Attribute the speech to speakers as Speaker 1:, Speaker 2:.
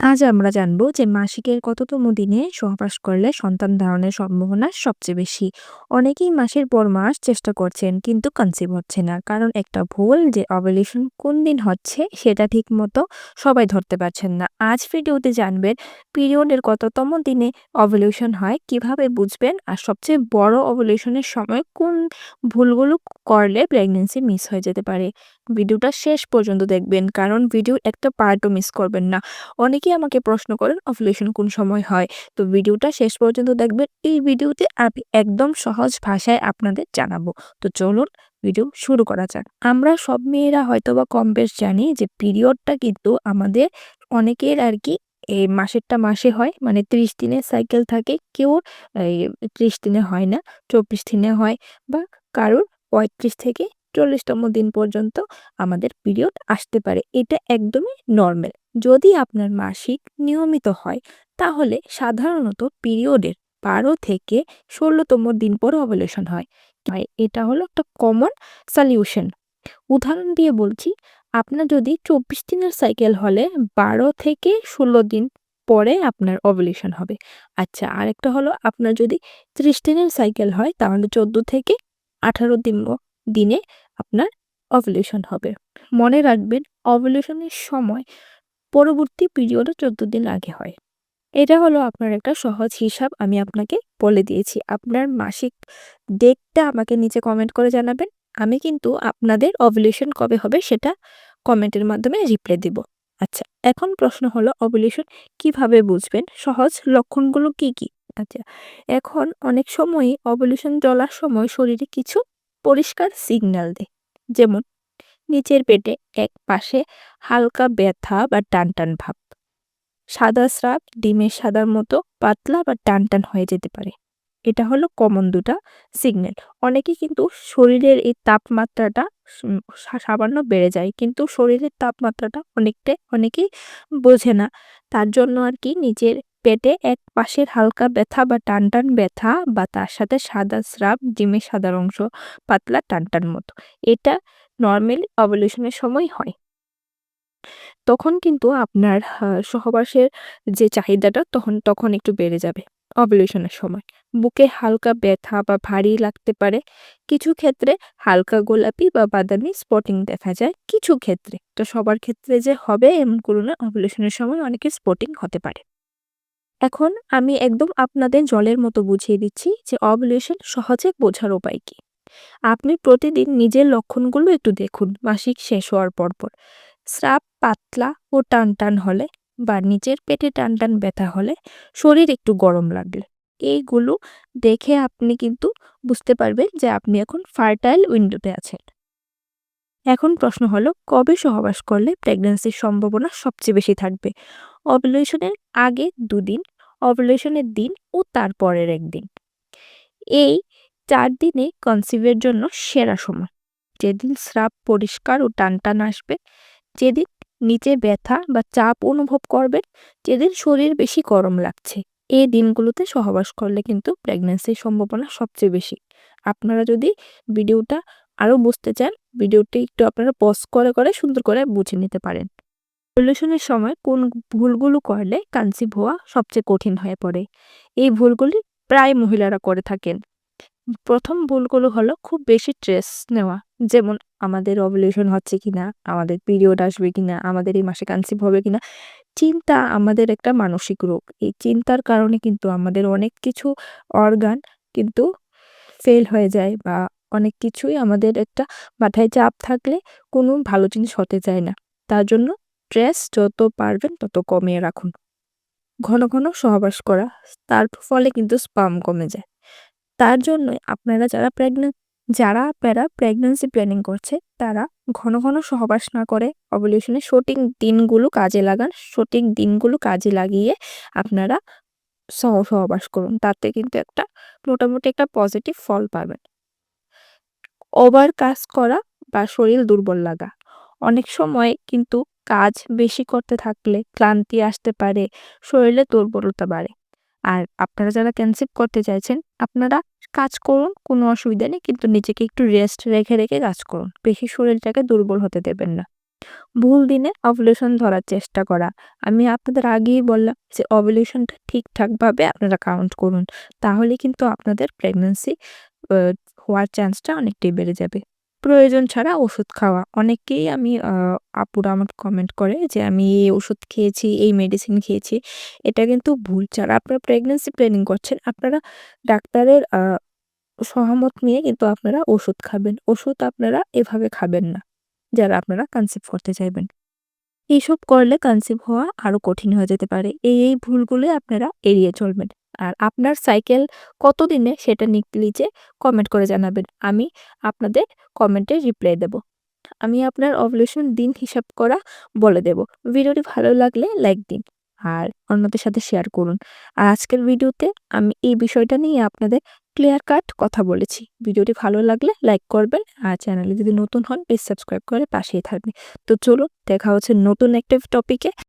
Speaker 1: আজ আমরা জানব যে মাসিকের কততম দিনে সহবাস করলে সন্তান ধারণের সম্ভাবনা সবচেয়ে বেশি। অনেকেই মাসের পর মাস চেষ্টা করছেন কিন্তু কনসিভ হচ্ছে না। কারণ একটা ভুল যে অবলিউশন কোন দিন হচ্ছে সেটা ঠিক মতো সবাই ধরতে পারছেন না। আজ ভিডিওতে জানবেন পিরিয়ডের কততম দিনে অবলিউশন হয়, কীভাবে বুঝবেন আর সবচেয়ে বড় অবলিউশনের সময় কোন ভুলগুলো করলে প্রেগনেন্সি মিস হয়ে যেতে পারে। ভিডিওটা শেষ পর্যন্ত দেখবেন, কারণ ভিডিও একটা পার্টও মিস করবেন না। অনেকেই আমাকে প্রশ্ন করেন অভুলেশন কোন সময় হয়। তো ভিডিওটা শেষ পর্যন্ত দেখবেন। এই ভিডিওতে আমি একদম সহজ ভাষায় আপনাদের জানাব। তো চলুন ভিডিও শুরু করা যাক। আমরা সব মেয়েরা হয়তো বা কম বেশ জানি যে পিরিয়ডটা কিন্তু আমাদের অনেকের আর কি এই মাসেরটা মাসে হয় মানে ত্রিশ দিনের সাইকেল থাকে। কেউ এই ত্রিশ দিনে হয় না, চব্বিশ দিনে হয় বা কারোর পঁয়ত্রিশ থেকে চল্লিশতম দিন পর্যন্ত আমাদের পিরিয়ড আসতে পারে। এটা একদমই নর্মাল যদি আপনার মাসিক নিয়মিত হয়, তাহলে সাধারণত পিরিয়ডের বারো থেকে ষোলোতম দিন পর অবলেশন হয়। এটা হলো একটা কমন সলিউশন উদাহরণ দিয়ে বলছি, আপনার যদি চব্বিশ দিনের সাইকেল হলে বারো থেকে ষোলো দিন পরে আপনার অবলেশন হবে। আচ্ছা আরেকটা হলো আপনার যদি ত্রিশ দিনের সাইকেল হয়, তাহলে চোদ্দ থেকে আঠারো দিন দিনে আপনার অভলিউশন হবে। মনে রাখবেন অভলিউশনের সময় পরবর্তী পিরিয়ডও চোদ্দ দিন আগে হয়। এটা হলো আপনার একটা সহজ হিসাব, আমি আপনাকে বলে দিয়েছি। আপনার মাসিক ডেটটা আমাকে নিচে কমেন্ট করে জানাবেন। আমি কিন্তু আপনাদের অভলিউশন কবে হবে সেটা কমেন্টের মাধ্যমে রিপ্লাই দিব। আচ্ছা এখন প্রশ্ন হলো অভলিউশন কীভাবে বুঝবেন? সহজ লক্ষণগুলো কি কি? আচ্ছা এখন অনেক সময়ই অভলিউশন চলার সময় শরীরে কিছু পরিষ্কার সিগন্যাল দেয়। যেমন, নিচের পেটে এক পাশে হালকা ব্যথা বা টান টান ভাব। সাদা স্রাব ডিমের সাদার মতো পাতলা বা টান টান হয়ে যেতে পারে। এটা হলো কমন দুটা সিগন্যাল অনেকে কিন্তু শরীরের এই তাপমাত্রাটা সামান্য বেড়ে যায়, কিন্তু শরীরের তাপমাত্রাটা অনেকটাই, অনেকেই বোঝে না। তার জন্য আর কি নিজের পেটে এক পাশের হালকা ব্যথা বা টান টান ব্যথা বা তার সাথে সাদা স্রাব ডিমের সাদা অংশ, পাতলা টান টান মতো। এটা নর্মালি অবলিউশনের সময় হয়। তখন কিন্তু আপনার সহবাসের যে চাহিদাটা তখন তখন একটু বেড়ে যাবে অবলিউশনের সময়। বুকে হালকা ব্যথা বা ভারী লাগতে পারে। কিছু ক্ষেত্রে হালকা গোলাপি বা বাদামি স্পটিং দেখা যায়। কিছু ক্ষেত্রে। তো সবার ক্ষেত্রে যে হবে এমন করুন অবলিউশনের সময় অনেকে স্পটিং হতে পারে। এখন আমি একদম আপনাদের জলের মতো বুঝিয়ে দিচ্ছি যে অবলিউশন সহজে বোঝার উপায় কি। আপনি প্রতিদিন নিজের লক্ষণগুলো একটু দেখুন, মাসিক শেষ হওয়ার পরপর। স্রাব পাতলা ও টান টান হলে বা নিচের পেটে টান টান ব্যথা হলে শরীর একটু গরম লাগলে। এইগুলো দেখে আপনি কিন্তু বুঝতে পারবেন যে আপনি এখন ফার্টাইল উইন্ডোতে আছেন। এখন প্রশ্ন হলো, কবে সহবাস করলে প্রেগন্যান্সির সম্ভাবনা সবচেয়ে বেশি থাকবে? অবলেশনের আগে দুদিন, অবলেশনের দিন ও তারপরের একদিন। এই চার দিনে কনসিভের জন্য সেরা সময়। যেদিন স্রাব পরিষ্কার ও টান টান আসবে, যেদিন নিচে ব্যথা বা চাপ অনুভব করবেন, যেদিন শরীর বেশি গরম লাগছে। এই দিনগুলোতে সহবাস করলে কিন্তু প্রেগনেন্সির সম্ভাবনা সবচেয়ে বেশি। আপনারা যদি ভিডিওটা আরও বুঝতে চান, ভিডিওটি একটু আপনারা পজ করে করে সুন্দর করে বুঝে নিতে পারেন। রিলেশনের সময় কোন ভুলগুলো করলে কনসিভ হওয়া সবচেয়ে কঠিন হয়ে পড়ে? এই ভুলগুলি প্রায় মহিলারা করে থাকেন। প্রথম ভুলগুলো হলো খুব বেশি স্ট্রেস নেওয়া। যেমন, আমাদের অবলিউশন হচ্ছে কিনা? আমাদের পিরিয়ড আসবে কিনা? আমাদের এই মাসে কনসিভ হবে কিনা? চিন্তা আমাদের একটা মানসিক রোগ। এই চিন্তার কারণে কিন্তু আমাদের অনেক কিছু অর্গান কিন্তু ফেল হয়ে যায় বা অনেক কিছুই আমাদের একটা মাথায় চাপ থাকলে কোনো ভালো জিনিস হতে চায় না। তার জন্য স্ট্রেস যত পারবেন তত কমিয়ে রাখুন। ঘন ঘন সহবাস করা, তার ফলে কিন্তু স্পাম কমে যায়। তার জন্যই আপনারা যারা প্রেগনেন্ট যারা প্যারা প্রেগনেন্সি প্ল্যানিং করছে, তারা ঘন ঘন সহবাস না করে অবলিউশনের সঠিক দিনগুলো কাজে লাগান, সঠিক দিনগুলো কাজে লাগিয়ে আপনারা সহ সহবাস করুন। তাতে কিন্তু একটা মোটামুটি একটা পজিটিভ ফল পাবেন। ওভার কাজ করা বা শরীর দুর্বল লাগা অনেক সময় কিন্তু কাজ বেশি করতে থাকলে ক্লান্তি আসতে পারে, শরীরে দুর্বলতা বাড়ে আর আপনারা যারা ক্যান্সেল করতে চাইছেন, আপনারা কাজ করুন, কোনো অসুবিধা নেই, কিন্তু নিজেকে একটু রেস্ট রেখে রেখে কাজ করুন বেশি শরীরটাকে দুর্বল হতে দেবেন না ভুল দিনে ওভুলেশন ধরার চেষ্টা করা। আমি আপনাদের আগেই বললাম যে ওভুলেশনটা ঠিকঠাকভাবে আপনারা কাউন্ট করুন। তাহলে কিন্তু আপনাদের প্রেগন্যান্সি আ হওয়ার চান্সটা অনেকটাই বেড়ে যাবে। প্রয়োজন ছাড়া ওষুধ খাওয়া। অনেকেই আমি আপুরা আমাকে কমেন্ট করে যে আমি এই ওষুধ খেয়েছি, এই মেডিসিন খেয়েছি। এটা কিন্তু ভুল। ছাড়া আপনারা প্রেগনেন্সি প্ল্যানিং করছেন আপনারা ডাক্তারের সহমত নিয়ে কিন্তু আপনারা ওষুধ খাবেন। ওষুধ আপনারা এভাবে খাবেন না। যারা আপনারা কনসিভ করতে চাইবেন। এইসব করলে কনসিভ হওয়া আরও কঠিন হয়ে যেতে পারে। এই, এই ভুলগুলোই আপনারা এড়িয়ে চলবেন। আর আপনার সাইকেল কতদিনে সেটা নিচে কমেন্ট করে জানাবেন। আমি আপনাদের কমেন্টে রিপ্লাই দেব। আমি আপনার ওভুলেশন দিন হিসাব করা বলে দেব। ভিডিওটি ভালো লাগলে লাইক দিন। আর অন্যদের সাথে শেয়ার করুন। আর আজকের ভিডিওতে আমি এই বিষয়টা নিয়ে আপনাদের ক্লিয়ার কাট কথা বলেছি। ভিডিওটি ভালো লাগলে লাইক করবেন। আর চ্যানেলে যদি নতুন হন প্লিজ সাবস্ক্রাইব করে পাশেই থাকবেন। তো চলুন, দেখা হচ্ছে নতুন একটা টপিকে।